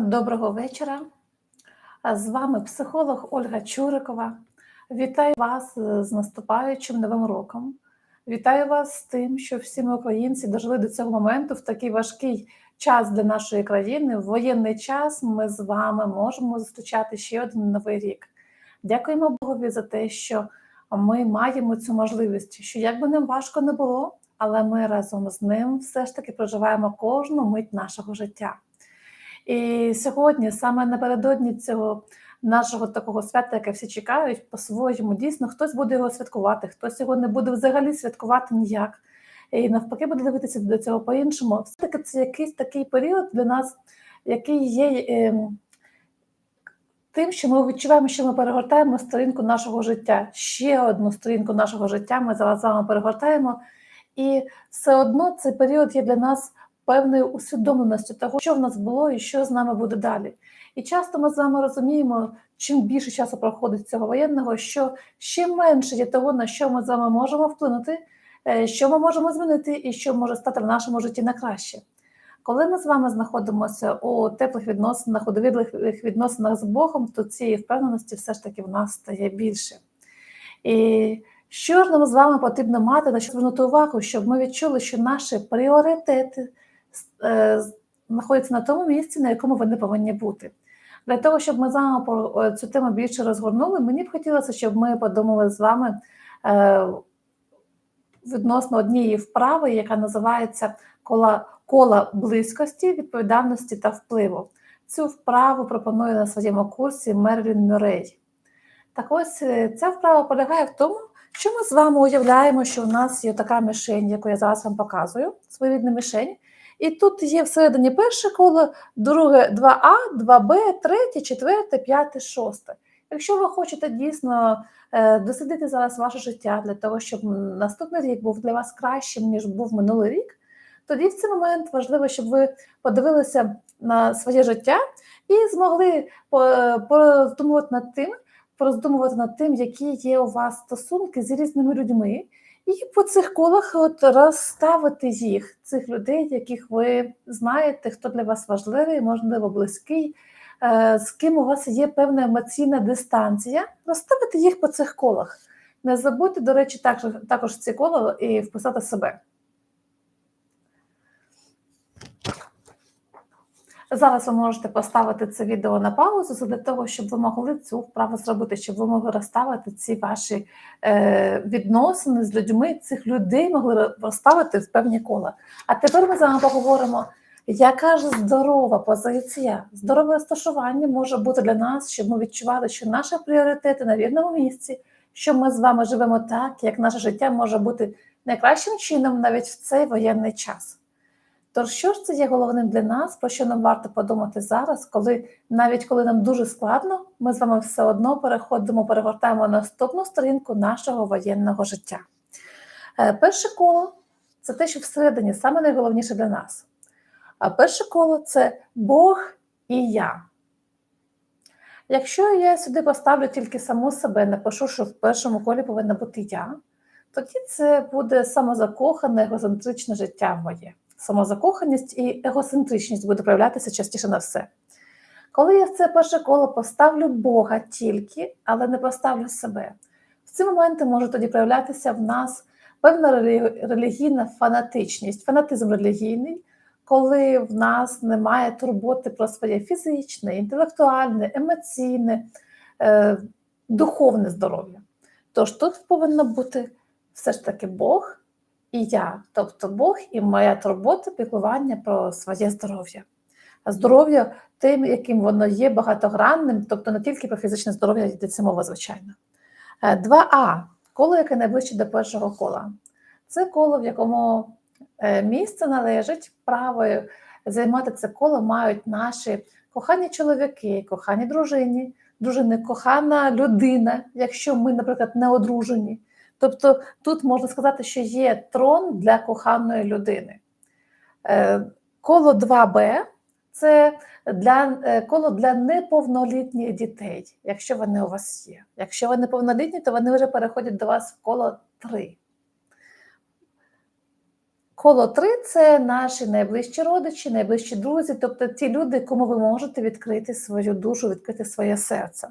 Доброго вечора. З вами психолог Ольга Чурикова. Вітаю вас з наступаючим новим роком. Вітаю вас з тим, що всі ми українці дожили до цього моменту в такий важкий час для нашої країни. В воєнний час ми з вами можемо зустрічати ще один новий рік. Дякуємо Богові за те, що ми маємо цю можливість, що як би нам важко не було, але ми разом з ним все ж таки проживаємо кожну мить нашого життя. І сьогодні, саме напередодні цього нашого такого свята, яке всі чекають, по-своєму дійсно хтось буде його святкувати, хтось його не буде взагалі святкувати ніяк. І навпаки, буде дивитися до цього по-іншому. Все-таки це якийсь такий період для нас, який є е, тим, що ми відчуваємо, що ми перегортаємо сторінку нашого життя. Ще одну сторінку нашого життя ми зараз з вами перегортаємо. І все одно цей період є для нас певною усвідомленістю того, що в нас було і що з нами буде далі. І часто ми з вами розуміємо, чим більше часу проходить цього воєнного, що ще менше є того, на що ми з вами можемо вплинути, е, що ми можемо змінити і що може стати в нашому житті на краще. Коли ми з вами знаходимося у теплих відносинах, у довірливих відносинах з Богом, то цієї впевненості все ж таки в нас стає більше. І що ж нам з вами потрібно мати на що звернути увагу, щоб ми відчули, що наші пріоритети знаходяться на тому місці, на якому вони повинні бути. Для того, щоб ми з вами е, цю тему більше розгорнули, мені б хотілося, щоб ми подумали з вами е, відносно однієї вправи, яка називається кола, кола близькості, відповідальності та впливу. Цю вправу пропонує на своєму курсі Мерлін Мюррей. Так ось ця вправа полягає в тому, що ми з вами уявляємо, що у нас є така мішень, яку я зараз вам показую, своєрідна мішень. І тут є всередині перше коло, друге 2А, 2Б, третє, четверте, п'яте, шосте. Якщо ви хочете дійсно е, дослідити зараз ваше життя для того, щоб наступний рік був для вас кращим, ніж був минулий рік, тоді в цей момент важливо, щоб ви подивилися на своє життя і змогли пороздумувати над тим, пороздумувати над тим, які є у вас стосунки з різними людьми. І по цих колах от розставити їх, цих людей, яких ви знаєте, хто для вас важливий, можливо, близький, е, з ким у вас є певна емоційна дистанція, розставити їх по цих колах. Не забудьте, до речі, також, також ці кола і вписати себе. Зараз ви можете поставити це відео на паузу для того, щоб ви могли цю вправу зробити, щоб ви могли розставити ці ваші е, відносини з людьми, цих людей могли розставити в певні кола. А тепер ми з вами поговоримо, яка ж здорова позиція, здорове розташування може бути для нас, щоб ми відчували, що наші пріоритети на вірному місці, що ми з вами живемо так, як наше життя може бути найкращим чином навіть в цей воєнний час. Тож, що ж це є головним для нас, про що нам варто подумати зараз, коли навіть коли нам дуже складно, ми з вами все одно переходимо, перегортаємо наступну сторінку нашого воєнного життя. Е, перше коло це те, що всередині саме найголовніше для нас. А перше коло це Бог і я. Якщо я сюди поставлю тільки саму себе, напишу, що в першому колі повинна бути я, тоді це буде самозакохане, егоцентричне життя моє самозакоханість і егоцентричність буде проявлятися частіше на все. Коли я в це перше коло поставлю Бога тільки, але не поставлю себе, в ці моменти може тоді проявлятися в нас певна релігійна фанатичність, фанатизм релігійний, коли в нас немає турботи про своє фізичне, інтелектуальне, емоційне, е, духовне здоров'я. Тож тут повинно бути все ж таки Бог і я, тобто Бог і моя турбота, піклування про своє здоров'я. Здоров'я тим, яким воно є багатогранним, тобто не тільки про фізичне здоров'я йдеться мова, звичайно. 2А е, коло, яке найближче до першого кола. Це коло, в якому е, місце належить правою займати це коло мають наші кохані чоловіки, кохані дружині, дружини, кохана людина, якщо ми, наприклад, не одружені. Тобто тут можна сказати, що є трон для коханої людини. Е, коло 2Б це для е, коло для неповнолітніх дітей, якщо вони у вас є. Якщо вони неповнолітні, то вони вже переходять до вас в коло 3. Коло три це наші найближчі родичі, найближчі друзі, тобто ті люди, кому ви можете відкрити свою душу, відкрити своє серце.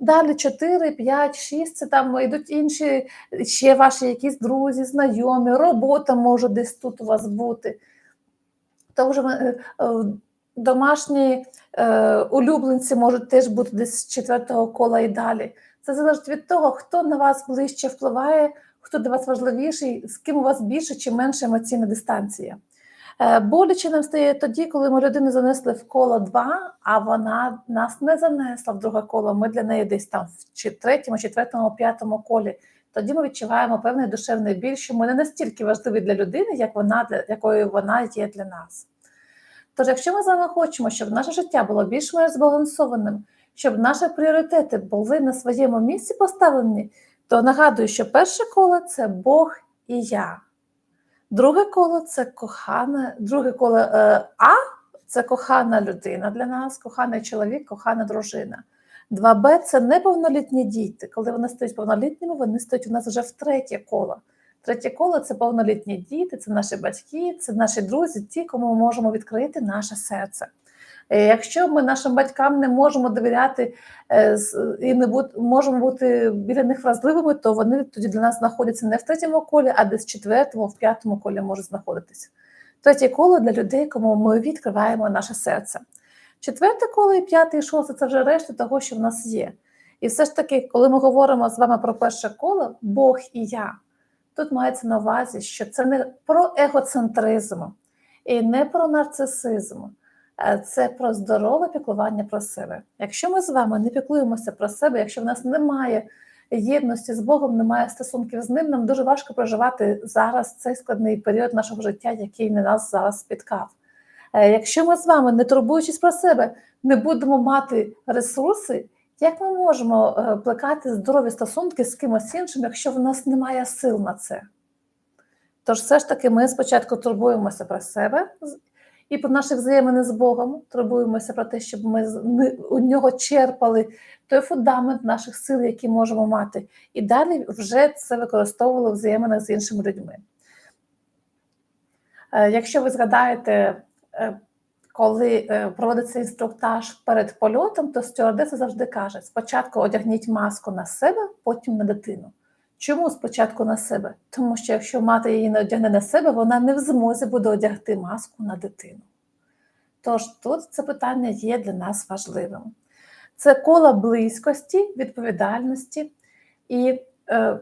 Далі 4, 5, 6, це там йдуть інші, ще ваші якісь друзі, знайомі, робота може десь тут у вас бути. Вже е, е, домашні е, улюбленці можуть теж бути десь з четвертого кола і далі. Це залежить від того, хто на вас ближче впливає, хто для вас важливіший, з ким у вас більше чи менше емоційна дистанція. Е, Боляче нам стає тоді, коли ми людину занесли в коло 2, а вона нас не занесла в друге коло. Ми для неї десь там в третьому, четвертому, п'ятому колі. Тоді ми відчуваємо певний душевний біль, що ми не настільки важливі для людини, як вона для якою вона є для нас. Тож, якщо ми з вами хочемо, щоб наше життя було більш-менш збалансованим, щоб наші пріоритети були на своєму місці поставлені, то нагадую, що перше коло це Бог і я. Друге коло це кохане, друге коло е, А це кохана людина для нас, коханий чоловік, кохана дружина. 2Б це неповнолітні діти. Коли вони стають повнолітніми, вони стають у нас вже в третє коло. Третє коло це повнолітні діти, це наші батьки, це наші друзі, ті, кому ми можемо відкрити наше серце. Е, Якщо ми нашим батькам не можемо довіряти е, і не бут- можемо бути біля них вразливими, то вони тоді для нас знаходяться не в третьому колі, а десь в четвертому, в п'ятому колі можуть знаходитися. Третє коло для людей, кому ми відкриваємо наше серце. Четверте коло і п'яте і шосте це вже решта того, що в нас є. І все ж таки, коли ми говоримо з вами про перше коло, Бог і я, тут мається на увазі, що це не про егоцентризм і не про нарцисизм. Е, Це про здорове піклування про себе. Якщо ми з вами не піклуємося про себе, якщо в нас немає єдності з Богом, немає стосунків з ним, нам дуже важко проживати зараз цей складний період нашого життя, який на нас зараз спіткав. Е, Якщо ми з вами, не турбуючись про себе, не будемо мати ресурси, як ми можемо е, плекати здорові стосунки з кимось іншим, якщо в нас немає сил на це? Тож все ж таки ми спочатку турбуємося про себе і про наші взаємини з Богом, турбуємося про те, щоб ми у нього черпали той фундамент наших сил, які можемо мати, і далі вже це використовували в взаєминах з іншими людьми. Е, Якщо ви згадаєте, е, коли е, проводиться інструктаж перед польотом, то стюардеса завжди каже: спочатку одягніть маску на себе, потім на дитину. Чому спочатку на себе? Тому що якщо мати її не одягне на себе, вона не в змозі буде одягти маску на дитину. Тож тут це питання є для нас важливим. Це коло близькості, відповідальності, і е,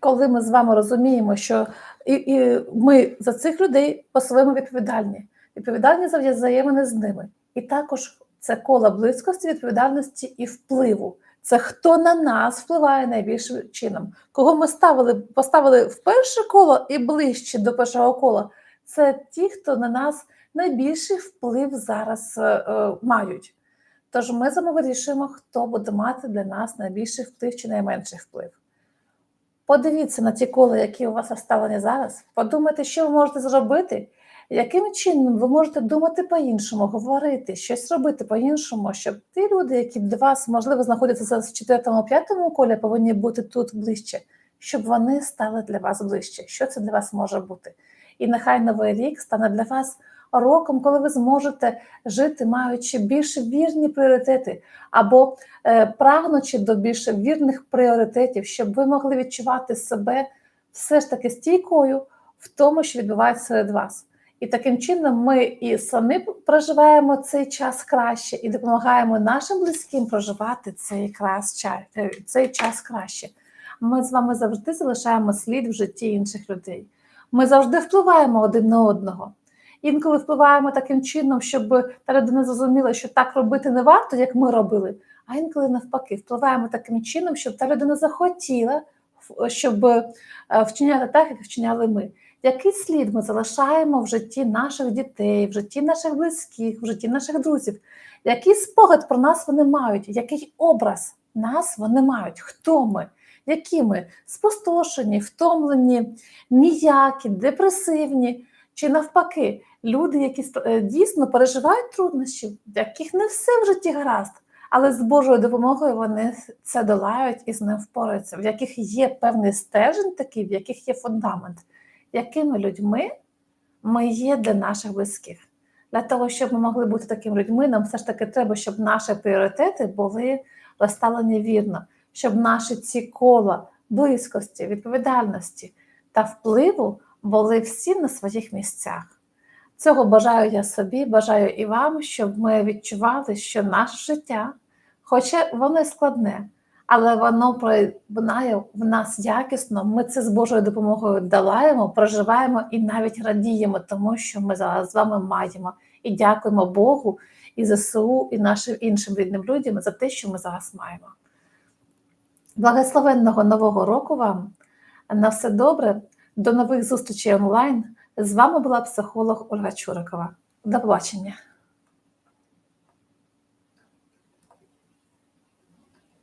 коли ми з вами розуміємо, що і, і ми за цих людей по-своєму відповідальні, відповідальні за взаємини з ними. І також це коло близькості, відповідальності і впливу. Це хто на нас впливає найбільшим чином. Кого ми ставили, поставили в перше коло і ближче до першого кола. Це ті, хто на нас найбільший вплив зараз е, е, мають. Тож ми з вирішуємо, хто буде мати для нас найбільший вплив чи найменший вплив. Подивіться на ті кола, які у вас розставлені зараз. Подумайте, що ви можете зробити, яким чином ви можете думати по-іншому, говорити, щось робити по-іншому, щоб ті люди, які до вас, можливо, знаходяться зараз в четвертому, п'ятому колі, повинні бути тут ближче, щоб вони стали для вас ближче. Що це для вас може бути? І нехай новий рік стане для вас роком, коли ви зможете жити, маючи більш вірні пріоритети, або е, прагнучи до більш вірних пріоритетів, щоб ви могли відчувати себе все ж таки стійкою в тому, що відбувається серед вас. І таким чином ми і самі проживаємо цей час краще, і допомагаємо нашим близьким проживати цей, крас, е, цей час краще. Ми з вами завжди залишаємо слід в житті інших людей. Ми завжди впливаємо один на одного. Інколи впливаємо таким чином, щоб та людина зрозуміла, що так робити не варто, як ми робили. А інколи навпаки, впливаємо таким чином, щоб та людина захотіла, щоб е, вчиняти так, як вчиняли ми. Який слід ми залишаємо в житті наших дітей, в житті наших близьких, в житті наших друзів? Який спогад про нас вони мають? Який образ нас вони мають? Хто ми? Які ми спустошені, втомлені, ніякі, депресивні, чи навпаки, люди, які е, дійсно переживають труднощі, яких не все в житті гаразд, але з Божою допомогою вони це долають і з ним впораються, в яких є певний стежень такий, в яких є фундамент. Якими людьми ми є для наших близьких. Для того, щоб ми могли бути такими людьми, нам все ж таки треба, щоб наші пріоритети були розставлені вірно, щоб наші ці кола близькості, відповідальності та впливу були всі на своїх місцях. Цього бажаю я собі, бажаю і вам, щоб ми відчували, що наше життя, хоча воно складне, але воно прибинає в нас якісно. Ми це з Божою допомогою долаємо, проживаємо і навіть радіємо тому, що ми зараз з вами маємо. І дякуємо Богу і ЗСУ, і нашим іншим рідним людям за те, що ми зараз маємо. Благословенного нового року вам! На все добре, до нових зустрічей онлайн. З вами була психолог Ольга Чурикова. До побачення!